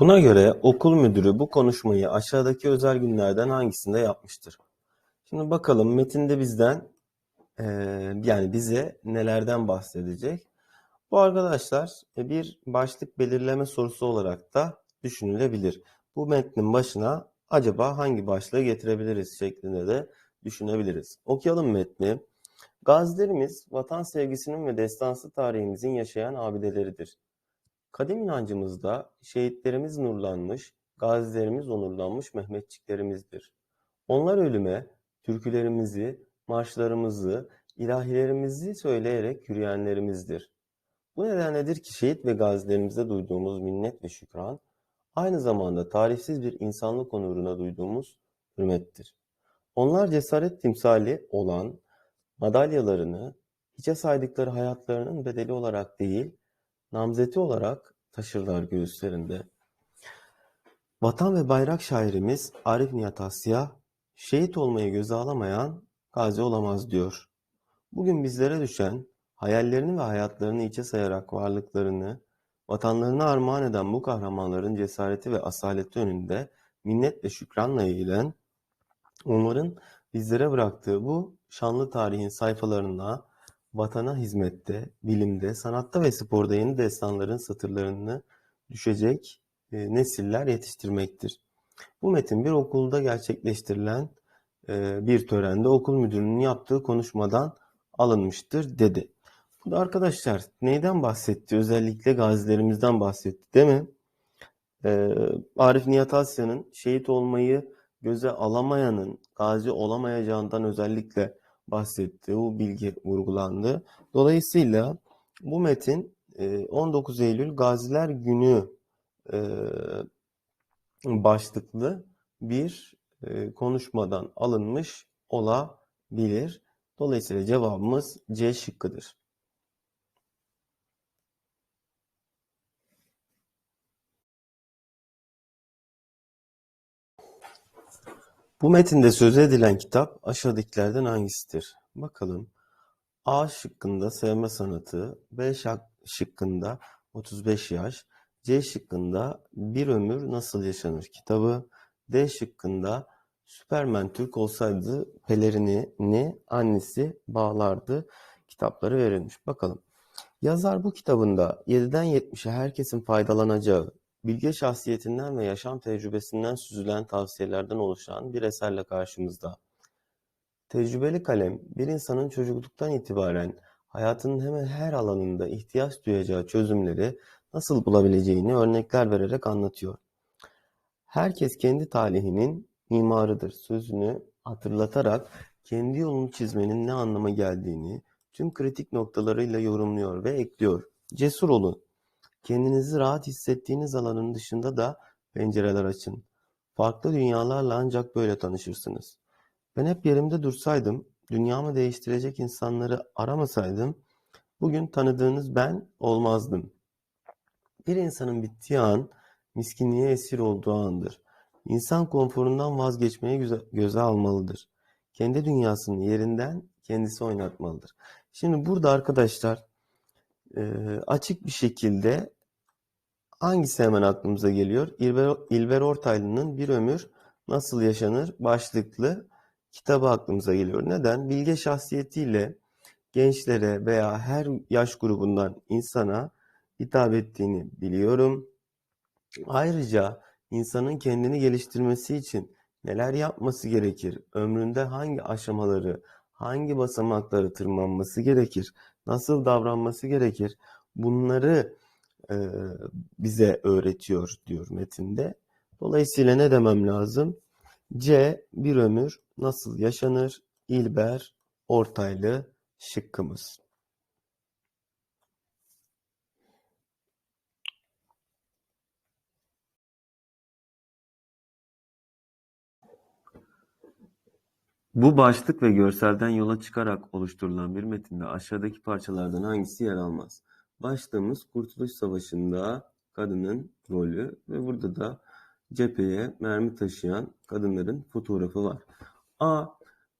Buna göre okul müdürü bu konuşmayı aşağıdaki özel günlerden hangisinde yapmıştır? Şimdi bakalım metinde bizden eee, yani bize nelerden bahsedecek? Bu arkadaşlar e, bir başlık belirleme sorusu olarak da düşünülebilir. Bu metnin başına acaba hangi başlığı getirebiliriz şeklinde de düşünebiliriz. Okuyalım metni. Gazilerimiz vatan sevgisinin ve destansı tarihimizin yaşayan abideleridir. Kadim inancımızda şehitlerimiz nurlanmış, gazilerimiz onurlanmış Mehmetçiklerimizdir. Onlar ölüme türkülerimizi, marşlarımızı, ilahilerimizi söyleyerek yürüyenlerimizdir. Bu nedenledir ki şehit ve gazilerimize duyduğumuz minnet ve şükran, aynı zamanda tarifsiz bir insanlık onuruna duyduğumuz hürmettir. Onlar cesaret timsali olan madalyalarını hiçe saydıkları hayatlarının bedeli olarak değil, namzeti olarak taşırlar göğüslerinde. Vatan ve bayrak şairimiz Arif Nihat Asya, şehit olmayı göze alamayan gazi olamaz diyor. Bugün bizlere düşen hayallerini ve hayatlarını içe sayarak varlıklarını vatanlarına armağan eden bu kahramanların cesareti ve asaleti önünde minnet ve şükranla eğilen, onların bizlere bıraktığı bu şanlı tarihin sayfalarına vatana hizmette, bilimde, sanatta ve sporda yeni destanların satırlarını düşecek e, nesiller yetiştirmektir. Bu metin bir okulda gerçekleştirilen e, bir törende okul müdürünün yaptığı konuşmadan alınmıştır dedi. Bu da arkadaşlar neyden bahsetti? Özellikle gazilerimizden bahsetti değil mi? E, Arif Nihat Asya'nın şehit olmayı göze alamayanın gazi olamayacağından özellikle bahsetti. Bu bilgi vurgulandı. Dolayısıyla bu metin e, 19 Eylül Gaziler Günü e, başlıklı bir e, konuşmadan alınmış olabilir. Dolayısıyla cevabımız C şıkkıdır. Bu metinde söz edilen kitap aşağıdakilerden hangisidir? Bakalım. A şıkkında sevme sanatı, B şıkkında 35 yaş, C şıkkında Bir Ömür Nasıl Yaşanır kitabı, D şıkkında Süpermen Türk olsaydı pelerini annesi bağlardı kitapları verilmiş. Bakalım. Yazar bu kitabında 7'den 70'e herkesin faydalanacağı, bilge şahsiyetinden ve yaşam tecrübesinden süzülen tavsiyelerden oluşan bir eserle karşımızda. Tecrübeli kalem, bir insanın çocukluktan itibaren hayatının hemen her alanında ihtiyaç duyacağı çözümleri nasıl bulabileceğini örnekler vererek anlatıyor. Herkes kendi talihinin mimarıdır sözünü hatırlatarak kendi yolunu çizmenin ne anlama geldiğini tüm kritik noktalarıyla yorumluyor ve ekliyor. Cesur olun. Kendinizi rahat hissettiğiniz alanın dışında da pencereler açın. Farklı dünyalarla ancak böyle tanışırsınız. Ben hep yerimde dursaydım, dünyamı değiştirecek insanları aramasaydım, bugün tanıdığınız ben olmazdım. Bir insanın bittiği an, miskinliğe esir olduğu andır. İnsan konforundan vazgeçmeye göze, göze almalıdır. Kendi dünyasının yerinden kendisi oynatmalıdır. Şimdi burada arkadaşlar e, açık bir şekilde hangisi hemen aklımıza geliyor? İlber, İlber Ortaylı'nın Bir Ömür Nasıl Yaşanır başlıklı kitabı aklımıza geliyor. Neden? Bilge şahsiyetiyle gençlere veya her yaş grubundan insana hitap ettiğini biliyorum. Ayrıca insanın kendini geliştirmesi için neler yapması gerekir? Ömründe hangi aşamaları, hangi basamakları tırmanması gerekir? Nasıl davranması gerekir? Bunları e, bize öğretiyor diyor metinde. Dolayısıyla ne demem lazım? C. Bir ömür nasıl yaşanır? İlber Ortaylı şıkkımız. Bu başlık ve görselden yola çıkarak oluşturulan bir metinde aşağıdaki parçalardan hangisi yer almaz? Başlığımız Kurtuluş Savaşı'nda kadının rolü ve burada da cepheye mermi taşıyan kadınların fotoğrafı var. A.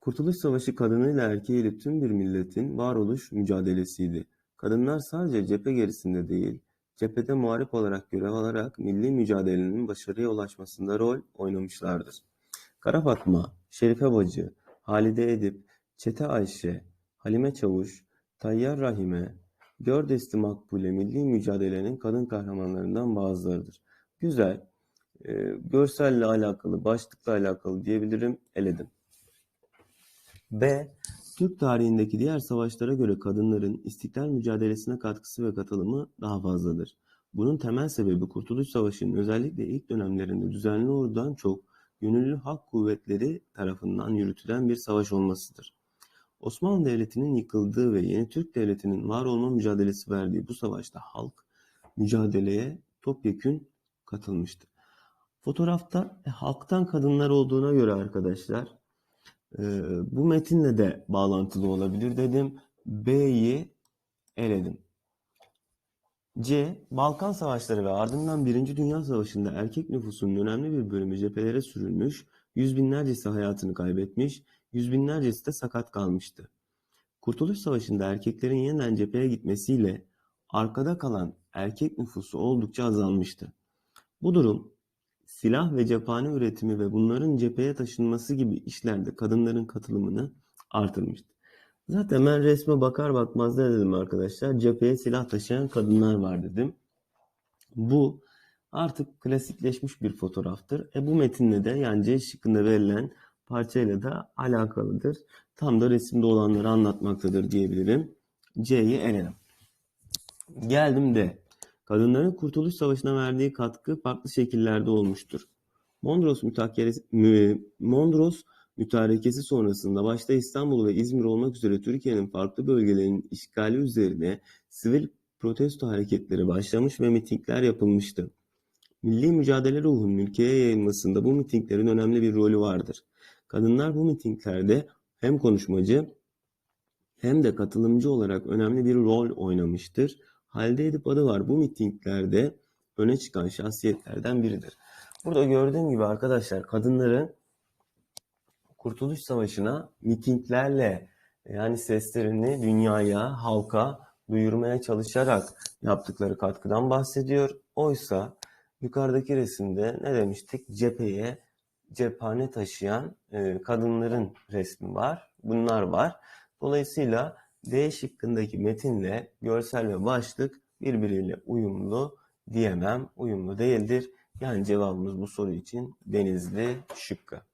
Kurtuluş Savaşı kadınıyla erkeğiyle tüm bir milletin varoluş mücadelesiydi. Kadınlar sadece cephe gerisinde değil, cephede muharip olarak görev alarak milli mücadelenin başarıya ulaşmasında rol oynamışlardır. Kara Fatma, Şerife Bacı, Halide Edip, Çete Ayşe, Halime Çavuş, Tayyar Rahime, Gördesti Makbule milli mücadelenin kadın kahramanlarından bazılarıdır. Güzel, e, görselle alakalı, başlıkla alakalı diyebilirim, eledim. B. Türk tarihindeki diğer savaşlara göre kadınların istiklal mücadelesine katkısı ve katılımı daha fazladır. Bunun temel sebebi Kurtuluş Savaşı'nın özellikle ilk dönemlerinde düzenli ordudan çok gönüllü halk kuvvetleri tarafından yürütülen bir savaş olmasıdır. Osmanlı Devleti'nin yıkıldığı ve yeni Türk Devleti'nin var olma mücadelesi verdiği bu savaşta halk mücadeleye topyekün katılmıştı. Fotoğrafta e, halktan kadınlar olduğuna göre arkadaşlar e, bu metinle de bağlantılı olabilir dedim. B'yi eledim. C. Balkan Savaşları ve ardından Birinci Dünya Savaşı'nda erkek nüfusunun önemli bir bölümü cephelere sürülmüş, yüz binlercesi hayatını kaybetmiş, yüz binlercesi de sakat kalmıştı. Kurtuluş Savaşı'nda erkeklerin yeniden cepheye gitmesiyle arkada kalan erkek nüfusu oldukça azalmıştı. Bu durum silah ve cephane üretimi ve bunların cepheye taşınması gibi işlerde kadınların katılımını artırmıştı. Zaten ben resme bakar bakmaz ne dedim arkadaşlar? Cepheye silah taşıyan kadınlar var dedim. Bu artık klasikleşmiş bir fotoğraftır. E bu metinle de yani C şıkkında verilen parçayla da alakalıdır. Tam da resimde olanları anlatmaktadır diyebilirim. C'yi eledim. Geldim de kadınların Kurtuluş Savaşı'na verdiği katkı farklı şekillerde olmuştur. Mondros, mütakeresi, mü- Mondros mütarekesi sonrasında başta İstanbul ve İzmir olmak üzere Türkiye'nin farklı bölgelerinin işgali üzerine sivil protesto hareketleri başlamış ve mitingler yapılmıştı. Milli mücadele ruhunun ülkeye yayılmasında bu mitinglerin önemli bir rolü vardır. Kadınlar bu mitinglerde hem konuşmacı hem de katılımcı olarak önemli bir rol oynamıştır. Halide Edip adı var bu mitinglerde öne çıkan şahsiyetlerden biridir. Burada gördüğüm gibi arkadaşlar kadınların Kurtuluş Savaşı'na mitinglerle yani seslerini dünyaya, halka duyurmaya çalışarak yaptıkları katkıdan bahsediyor. Oysa yukarıdaki resimde ne demiştik? Cepheye cephane taşıyan e, kadınların resmi var. Bunlar var. Dolayısıyla D şıkkındaki metinle görsel ve başlık birbiriyle uyumlu diyemem. Uyumlu değildir. Yani cevabımız bu soru için Denizli şıkkı.